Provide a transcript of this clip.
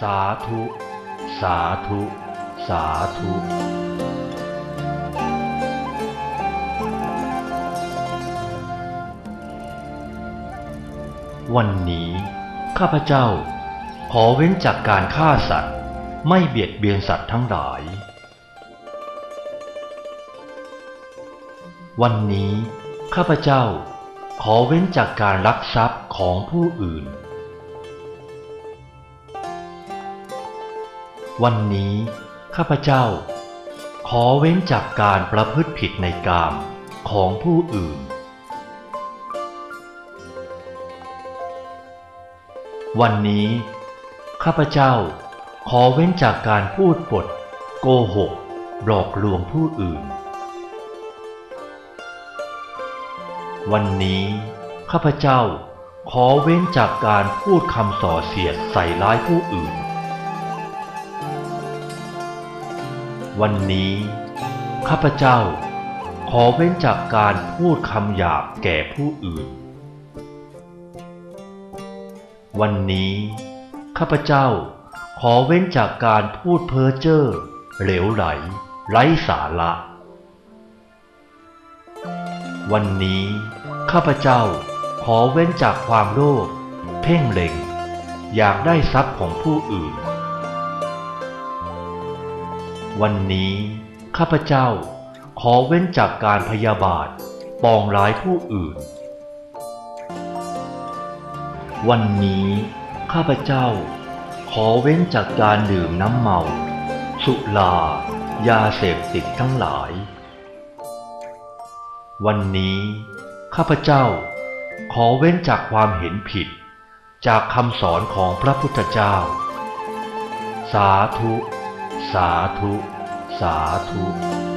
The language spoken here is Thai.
สาธุ สาธุ สาธุวันนี้ ข้าพเจ้า ขอเว้นจากการฆ่าสัตว์ ไม่เบียดเบียนสัตว์ทั้งหลาย วันนี้ ข้าพเจ้า ขอเว้นจากการลักทรัพย์ของผู้อื่น วันนี้ ข้าพเจ้า ขอเว้นจากการประพฤติผิดในกามของผู้อื่น วันนี้ ข้าพเจ้า ขอเว้นจากการพูดปด โกหกหลอกลวงผู้อื่น วันนี้ ข้าพเจ้า ขอเว้นจากการพูดคำส่อเสียดใส่ร้ายผู้อื่น วันนี้ ข้าพเจ้า ขอเว้นจากการพูดคำหยาบแก่ผู้อื่น วันนี้ ข้าพเจ้า ขอเว้นจากการพูดเพ้อเจ้อเหลวไหล ไร้สาระ วันนี้ ข้าพเจ้า ขอเว้นจากความโลภเพ่งเล็ง อยากได้ทรัพย์ของผู้อื่น วันนี้ ข้าพเจ้าขอเว้นจากการพยาบาท ปองร้ายผู้อื่น วันนี้ ข้าพเจ้า ขอเว้นจากการดื่มน้ำเมา สุรายาเสพติดทั้งหลาย วันนี้ ข้าพเจ้า ขอเว้นจากความเห็นผิด จากคำสอนของพระพุทธเจ้า สาธุ สาธุสาธุ